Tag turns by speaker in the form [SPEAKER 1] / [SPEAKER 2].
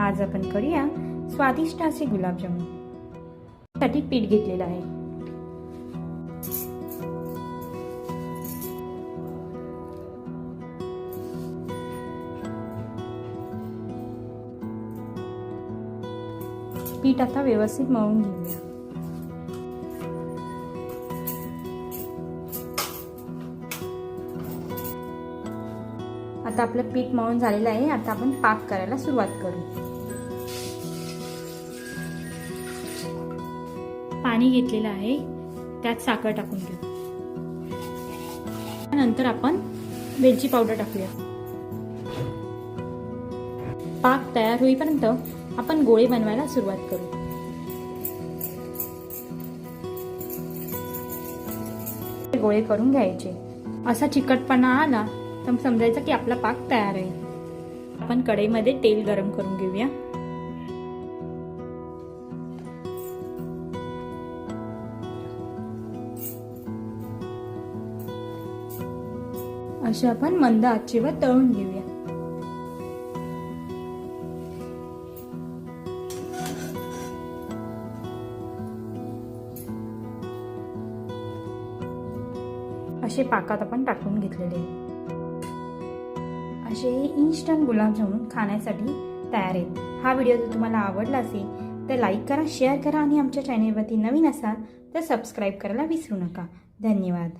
[SPEAKER 1] आज आपण करूया स्वादिष्ट असे गुलाबजामुन. साठी पीठ घेतलेलं आहे. पीठ आता व्यवस्थित मळून घेऊया. आता आपलं पीठ मळून झालेलं आहे. आता आपण पाक करायला सुरुवात करू. पाणी घेतलेलं आहे त्यात साखर टाकून घेऊ. नंतर आपण वेलची पावडर टाकूया. पाक तयार होईपर्यंत आपण गोळे बनवायला सुरुवात करू. गोळे करून घ्यायचे. असा चिकटपणा आला तर समजायचं की आपला पाक तयार आहे. आपण कढईमध्ये तेल गरम करून घेऊया. असे आपण मंद आचेवर तळून घेऊया. असे पाकात आपण टाकून घेतलेले असे इन्स्टंट गुलाबजामुन खाण्यासाठी तयार आहेत. हा व्हिडिओ जर तुम्हाला आवडला असेल तर लाईक करा शेअर करा आणि आमच्या चॅनेलवरती नवीन असाल तर सबस्क्राईब करायला विसरू नका. धन्यवाद.